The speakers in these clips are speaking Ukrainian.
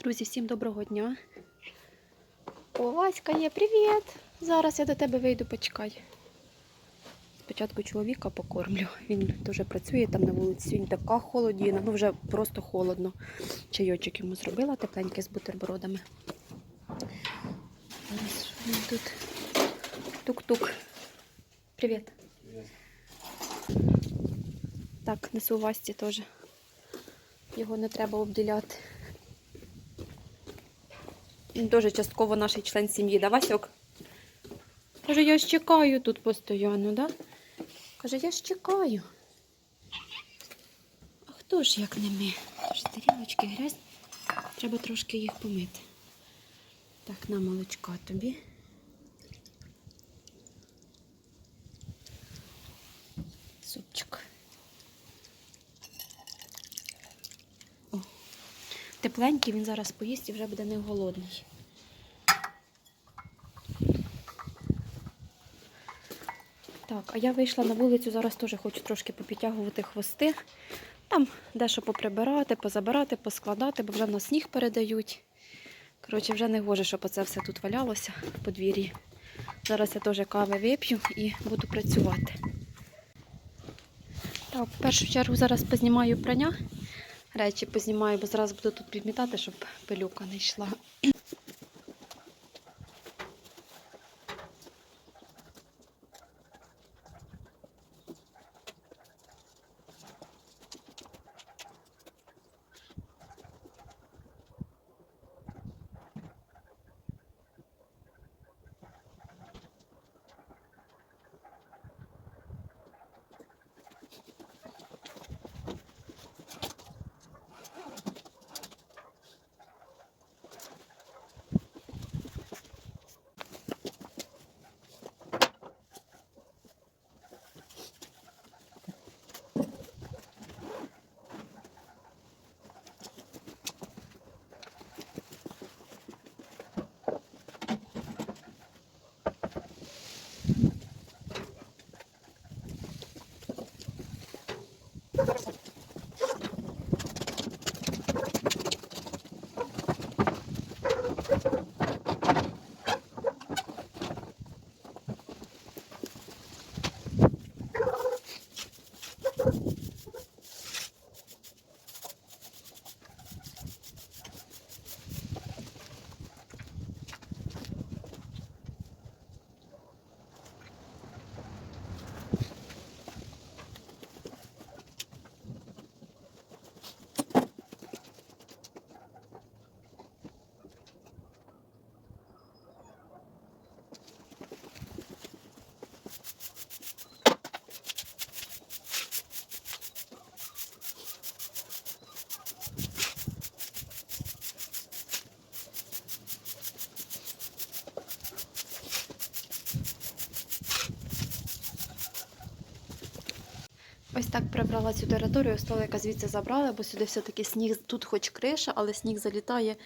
Друзі, всім доброго дня. О, Васька є, привіт! Зараз я до тебе вийду, почекай. Спочатку чоловіка покормлю. Він дуже працює там на вулиці. Сьогодні така холодіна, ну вже просто холодно. Чайочок йому зробила тепленький з бутербродами. Зараз що він тут. Тук-тук. Привіт. Так, несу Васті теж. Його не треба обділяти. Теж частково наш член сім'ї, да, Васьок? Каже, я ж чекаю тут постійно, да? Каже, я ж чекаю. А хто ж як не ми? Тож тарілочки грязь. Треба трошки їх помити. Так, на молочка тобі. Супчик. О, тепленький, він зараз поїсть і вже буде не голодний. Так, а я вийшла на вулицю, зараз теж хочу трошки попідтягувати хвости. Там дещо поприбирати, позабирати, поскладати, бо вже в нас сніг передають. Коротше, вже не гоже, щоб оце все тут валялося в подвір'ї. Зараз я теж кави вип'ю і буду працювати. Так, в першу чергу зараз познімаю прання. Речі познімаю, бо зараз буду тут підмітати, щоб пилюка не йшла. Ось так прибрала цю територію, столика звідси забрала, бо сюди все-таки сніг, тут хоч криша, але сніг залітає.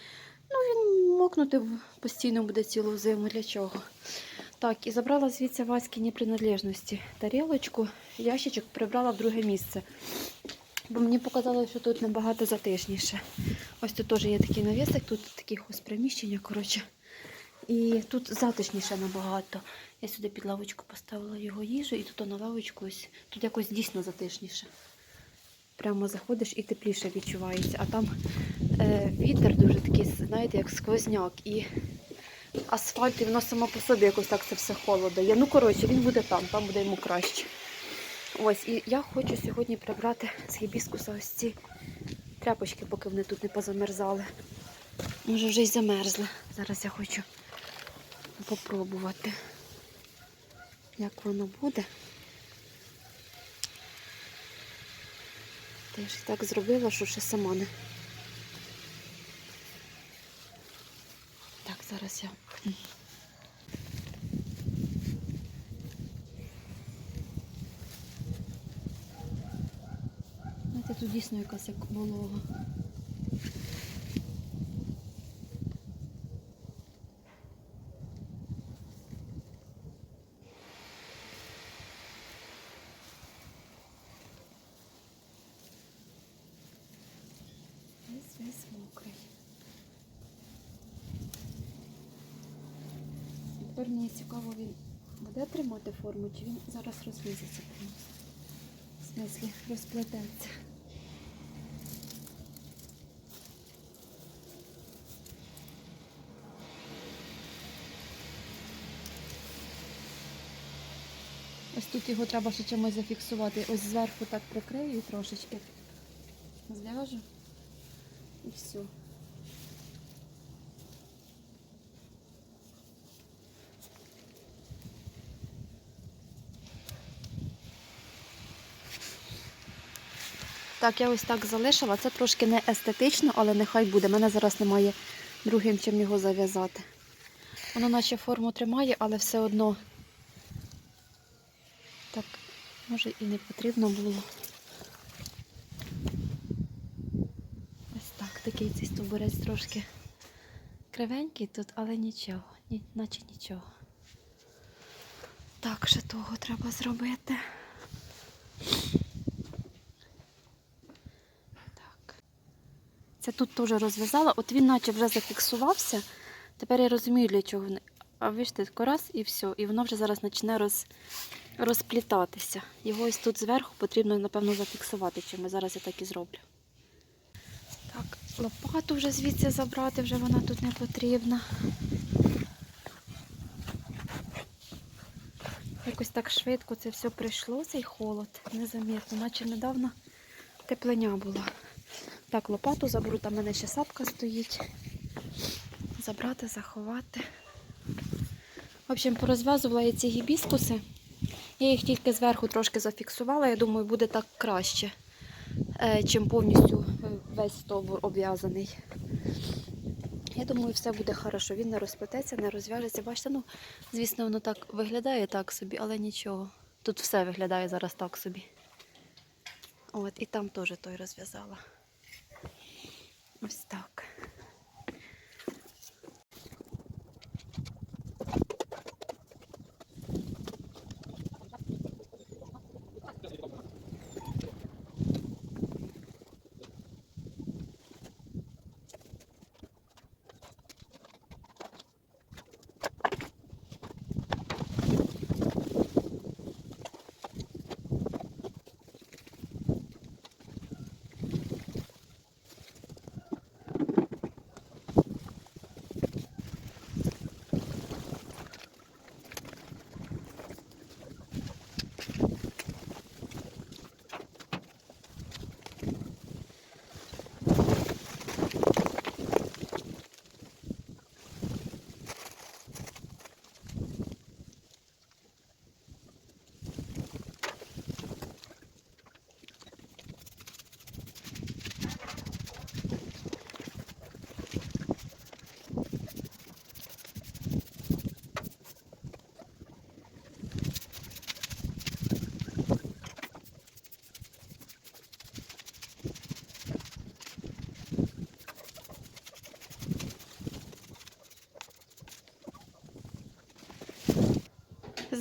Ну, він мокнути постійно буде цілу зиму. Для чого? Так, і забрала звідси Васькіні принадлежності. Тарілочку, ящичок прибрала в друге місце. Бо мені показалося, що тут набагато затишніше. Ось тут теж є такий навісик, тут такі ось приміщення, коротше. І тут затишніше набагато. Я сюди під лавочку поставила його їжу, і тут на лавочку ось тут якось дійсно затишніше. Прямо заходиш і тепліше відчувається. А там е, вітер дуже такий, знаєте, як сквозняк. І асфальт, і воно само по собі якось так це все холодно. є. Ну, коротше, він буде там, там буде йому краще. Ось, і я хочу сьогодні прибрати з гібіскуса ось ці тряпочки, поки вони тут не позамерзали. Може, вже й замерзли. Зараз я хочу попробувати, як воно буде. Та я ж так зробила, що ще сама не. Так, зараз я. Знаєте, тут дійсно якась як волога. Весь весь мокрий. Тепер мені цікаво, він буде тримати форму, чи він зараз розлізеться. В смислі, розплететься. Ось тут його треба ще чимось зафіксувати. Ось зверху так прикрию трошечки. Зв'яжу. І все. Так, я ось так залишила. Це трошки не естетично, але нехай буде. Мене зараз немає другим чим його зав'язати. Воно наче форму тримає, але все одно. Так, може і не потрібно було. Ось так, такий цей стовбурець трошки кривенький тут, але нічого, ні, наче нічого. Так, ще того треба зробити. Це тут теж розв'язала. От він наче вже зафіксувався. Тепер я розумію, для чого. А бачите, раз і все. І воно вже зараз почне роз, розплітатися. Його ось тут зверху потрібно, напевно, зафіксувати чимось. Зараз я так і зроблю. Так, лопату вже звідси забрати, вже вона тут не потрібна. Якось так швидко це все прийшло, цей холод, незамітно, наче недавно теплення була. Так, лопату заберу, там в мене ще сапка стоїть. Забрати, заховати. В общем, порозв'язувала я ці гібіскуси. Я їх тільки зверху трошки зафіксувала. Я думаю, буде так краще, е, чим повністю е, весь стовбур обв'язаний. Я думаю, все буде хорошо. Він не розплететься, не розв'яжеться. Бачите, ну, звісно, воно так виглядає так собі, але нічого. Тут все виглядає зараз так собі. От, і там теж той розв'язала. Ось так.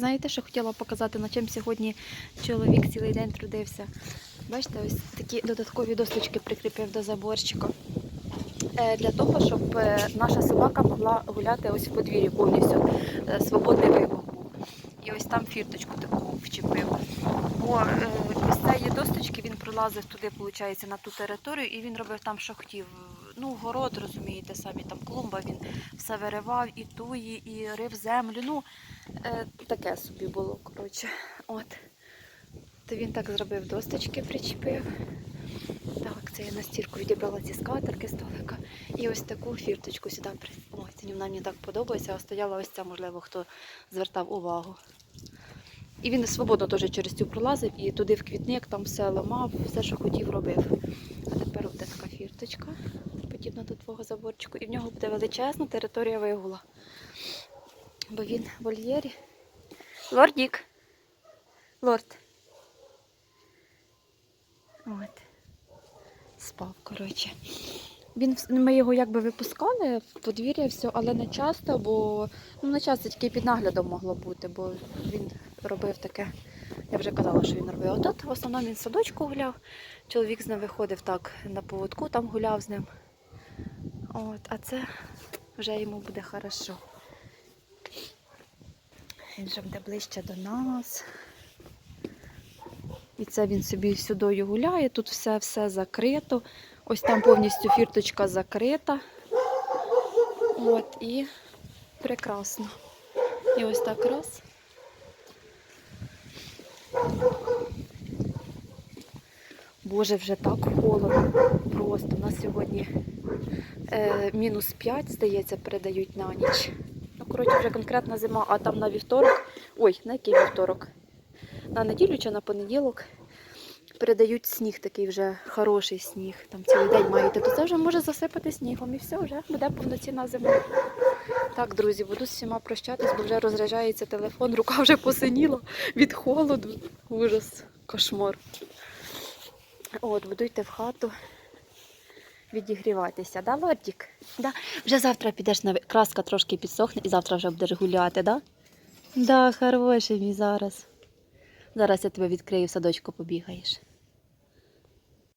Знаєте, що хотіла показати, на чим сьогодні чоловік цілий день трудився? Бачите, ось такі додаткові досточки прикріпив до заборчика. Е, Для того, щоб е, наша собака могла гуляти ось в подвір'ї повністю. Е, Свободний вибух був. І ось там фірточку таку вчепив. Бо ось цієї досточки він пролазив туди, виходить, на ту територію, і він робив там, що хотів. Ну, город, розумієте, самі там клумба, він все виривав, і туї, і рив землю. Ну, е, таке собі було, коротше. От. То він так зробив, досточки причепив. Так, це я на стірку відібрала ці скатерки столика. І ось таку фірточку сюди. Ой, це вона мені так подобається, а стояла ось ця, можливо, хто звертав увагу. І він свободно теж через цю пролазив і туди в квітник, там все ламав, все, що хотів, робив. А тепер ось така фірточка, подібна до твого заборчику. І в нього буде величезна територія вигула. Бо він в вольєрі. Лордік. Лорд. От. Спав, коротше. Він, ми його якби випускали в подвір'я, все, але не часто, бо ну, не часто тільки під наглядом могло бути, бо він робив таке. Я вже казала, що він робив. А в основному він в садочку гуляв. Чоловік з ним виходив так на поводку, там гуляв з ним. От, а це вже йому буде хорошо. Він вже буде ближче до нас. І це він собі сюди гуляє. Тут все все закрито. Ось там повністю фірточка закрита. От і прекрасно. І ось так раз. Боже, вже так холодно. Просто у нас сьогодні е, мінус 5, здається, передають на ніч. Коротше, вже конкретна зима, а там на вівторок. Ой, на який вівторок? На неділю чи на понеділок передають сніг, такий вже хороший сніг. Там цілий день маєте, то це вже може засипати снігом і все, вже буде повноцінна зима. Так, друзі, буду з всіма прощатись, бо вже розряджається телефон, рука вже посиніла від холоду. Ужас, кошмар. От, буду йти в хату відігріватися, да, Лордік? Да. Вже завтра підеш на краска трошки підсохне і завтра вже будеш гуляти, да? Да, хороший мій зараз. Зараз я тебе відкрию, в садочку побігаєш.